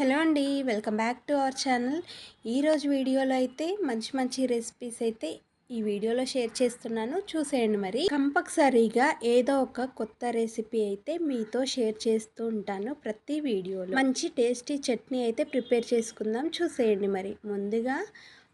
Hello అండి welcome back to our channel. ఈరోజు వీడియోలో అయితే మంచి మంచి రెసిపీస్ అయితే ఈ వీడియోలో షేర్ చేస్తున్నాను. చూసేయండి మరి. కంపల్సరీగా ఏదో ఒక కొత్త రెసిపీ అయితే మీతో షేర్ చేస్తూ ఉంటాను ప్రతి వీడియోలో. మంచి టేస్టీ చట్నీ అయితే ప్రిపేర్ చేసుకుందాం. చూసేయండి మరి. ముందుగా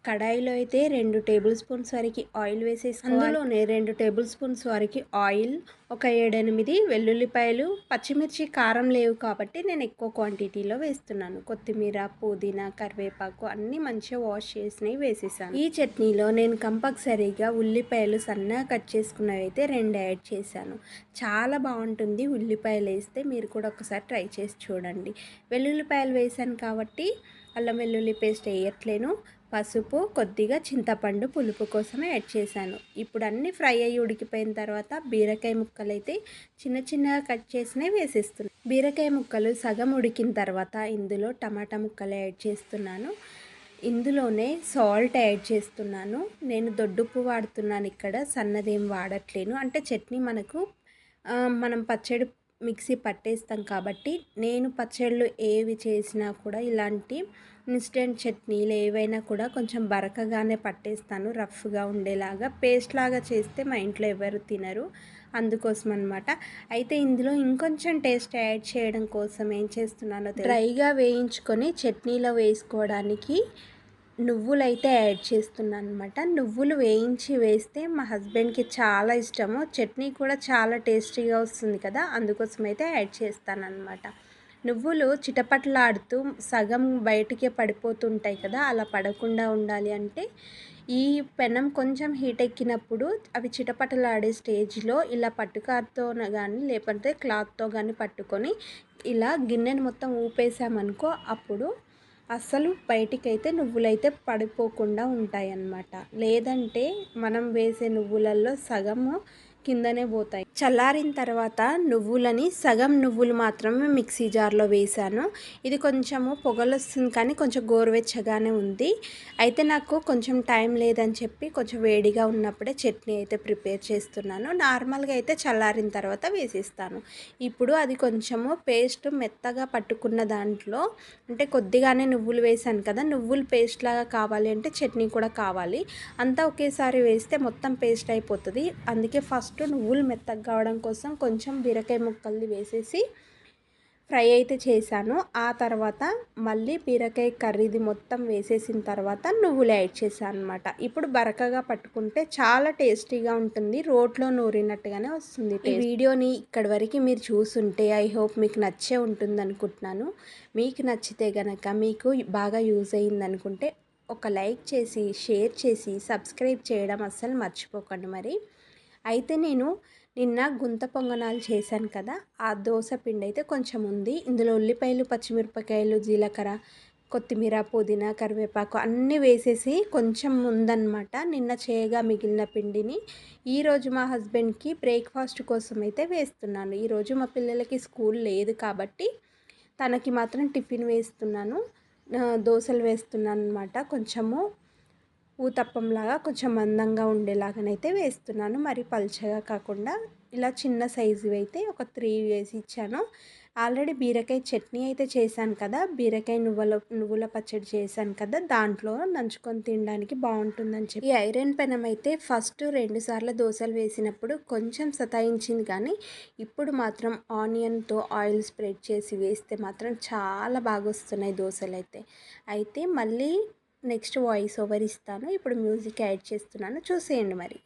కడాయిలో అయితే రెండు టేబుల్ స్పూన్స్ వరకు ఆయిల్ వేసేసి అందులోనే రెండు టేబుల్ స్పూన్స్ వరకు ఆయిల్ ఒక ఏడెనిమిది వెల్లుల్లిపాయలు పచ్చిమిర్చి కారం లేవు కాబట్టి నేను ఎక్కువ క్వాంటిటీలో వేస్తున్నాను. కొత్తిమీర పుదీనా కరివేపాకు అన్నీ మంచిగా వాష్ చేసినవి వేసేసాను. ఈ చట్నీలో నేను కంపల్సరీగా ఉల్లిపాయలు సన్నగా కట్ చేసుకున్నవి అయితే రెండు యాడ్ చేశాను. చాలా బాగుంటుంది ఉల్లిపాయలు వేస్తే మీరు కూడా ఒకసారి ట్రై చేసి చూడండి. వెల్లుల్లిపాయలు వేసాను కాబట్టి అల్లం వెల్లుల్లి పేస్ట్ వేయట్లేను. పసుపు కొద్దిగా చింతపండు పులుపు కోసమే యాడ్ చేశాను. ఇప్పుడు అన్నీ ఫ్రై అయ్యి ఉడికిపోయిన తర్వాత బీరకాయ ముక్కలు అయితే చిన్న చిన్నగా కట్ చేసినవి వేసేస్తున్నాను బీరకాయ ముక్కలు సగం ఉడికిన తర్వాత ఇందులో టమాటా ముక్కలు యాడ్ చేస్తున్నాను. ఇందులోనే సాల్ట్ యాడ్ చేస్తున్నాను. నేను దొడ్డుప్పు వాడుతున్నాను ఇక్కడ సన్నదేం వాడట్లేను. అంటే చట్నీ మనకు మనం పచ్చడి మిక్సీ పట్టేస్తాం కాబట్టి నేను పచ్చళ్ళు ఏవి చేసినా కూడా ఇలాంటి ఇన్స్టెంట్ చట్నీలు ఏవైనా కూడా కొంచెం బరకగానే పట్టేస్తాను రఫ్గా ఉండేలాగా. పేస్ట్ లాగా చేస్తే మా ఇంట్లో ఎవరు తినరు అందుకోసం అనమాట అయితే ఇందులో ఇంకొంచెం టేస్ట్ యాడ్ చేయడం కోసం ఏం చేస్తున్నానో డ్రైగా వేయించుకొని చట్నీలో వేసుకోవడానికి నువ్వులు అయితే యాడ్ చేస్తున్నాను అనమాట నువ్వులు వేయించి వేస్తే మా హస్బెండ్కి చాలా ఇష్టము. చట్నీ కూడా చాలా టేస్టీగా వస్తుంది కదా అందుకోసం అయితే యాడ్ చేస్తానన్నమాట. నువ్వులు చిటపట్లాడుతూ సగం బయటికి పడిపోతుంటాయి కదా అలా పడకుండా ఉండాలి అంటే ఈ పెనం కొంచెం హీట్ ఎక్కినప్పుడు అవి చిటపటలాడే స్టేజ్లో ఇలా పట్టుకారుతో కానీ లేకపోతే క్లాత్తో కానీ పట్టుకొని ఇలా గిన్నెను మొత్తం ఊపేసామనుకో అప్పుడు అస్సలు బయటికైతే నువ్వులైతే పడిపోకుండా ఉంటాయి అన్నమాట లేదంటే మనం వేసే నువ్వులలో సగము కిందనే పోతాయి. చల్లారిన తర్వాత నువ్వులని సగం నువ్వులు మాత్రమే మిక్సీ జార్లో వేసాను ఇది కొంచెము పొగలు వస్తుంది కానీ కొంచెం గోరువెచ్చగానే ఉంది. అయితే నాకు కొంచెం టైం లేదని చెప్పి కొంచెం వేడిగా ఉన్నప్పుడే చట్నీ అయితే ప్రిపేర్ చేస్తున్నాను. నార్మల్గా అయితే చల్లారిన తర్వాత వేసిస్తాను. ఇప్పుడు అది కొంచెము పేస్ట్ మెత్తగా పట్టుకున్న దాంట్లో అంటే కొద్దిగానే నువ్వులు వేసాను కదా నువ్వులు పేస్ట్ లాగా కావాలి అంటే చట్నీ కూడా కావాలి. అంతా ఒకేసారి వేస్తే మొత్తం పేస్ట్ అయిపోతుంది. అందుకే ఫస్ట్ నువ్వులు మెత్తగా కావడం కోసం కొంచెం బీరకాయ ముక్కల్ని వేసేసి ఫ్రై అయితే చేశాను. ఆ తర్వాత మళ్ళీ బీరకాయ కర్రీది మొత్తం వేసేసిన తర్వాత నువ్వులు యాడ్ చేశాను అనమాట ఇప్పుడు బరకగా పట్టుకుంటే చాలా టేస్టీగా ఉంటుంది. రోట్లో నూరినట్టుగానే వస్తుంది ఈ వీడియోని ఇక్కడి వరకు మీరు చూసుంటే ఐ హోప్ మీకు నచ్చే ఉంటుంది అనుకుంటున్నాను మీకు నచ్చితే గనక మీకు బాగా యూజ్ అయ్యింది అనుకుంటే ఒక లైక్ చేసి షేర్ చేసి సబ్స్క్రైబ్ చేయడం అస్సలు మర్చిపోకండి మరి. అయితే నేను నిన్న గుంత పొంగనాలు చేశాను కదా ఆ దోశ పిండి అయితే కొంచెం ఉంది. ఇందులో ఉల్లిపాయలు పచ్చిమిరపకాయలు జీలకర్ర కొత్తిమీర పుదీనా కరివేపాకు అన్నీ వేసేసి కొంచెం ఉందన్నమాట. నిన్న చేయగా మిగిలిన పిండిని ఈరోజు మా హస్బెండ్కి బ్రేక్ఫాస్ట్ కోసం అయితే వేస్తున్నాను. ఈరోజు మా పిల్లలకి స్కూల్ లేదు కాబట్టి తనకి మాత్రం టిఫిన్ వేస్తున్నాను. దోశలు వేస్తున్నాను అనమాట కొంచెము ఊతప్పంలాగా కొంచెం మందంగా ఉండేలాగానైతే వేస్తున్నాను. మరి పల్చగా కాకుండా ఇలా చిన్న సైజు అయితే ఒక త్రీ వేసి ఇచ్చాను. ఆల్రెడీ బీరకాయ చట్నీ అయితే చేశాను కదా బీరకాయ నువ్వుల నువ్వుల పచ్చడి చేశాను కదా దాంట్లో నంచుకొని తినడానికి బాగుంటుందని చెప్పి. ఈ ఐరన్ పెనం అయితే ఫస్ట్ రెండు సార్లు దోశలు వేసినప్పుడు కొంచెం సతాయించింది కానీ ఇప్పుడు మాత్రం ఆనియన్తో ఆయిల్ స్ప్రెడ్ చేసి వేస్తే మాత్రం చాలా బాగా వస్తున్నాయి దోశలు అయితే అయితే మళ్ళీ నెక్స్ట్ వాయిస్ ఓవర్ ఇస్తాను. ఇప్పుడు మ్యూజిక్ యాడ్ చేస్తున్నాను. చూసేయండి మరి.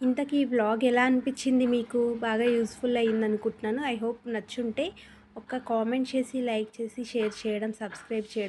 ఇంతకీ ఈ వ్లాగ్ ఎలా అనిపించింది మీకు? బాగా యూస్ఫుల్ అయ్యింది అనుకుంటున్నాను ఐ హోప్ నచ్చుంటే ఒక కామెంట్ చేసి లైక్ చేసి షేర్ చేయడం సబ్స్క్రైబ్ చేయడం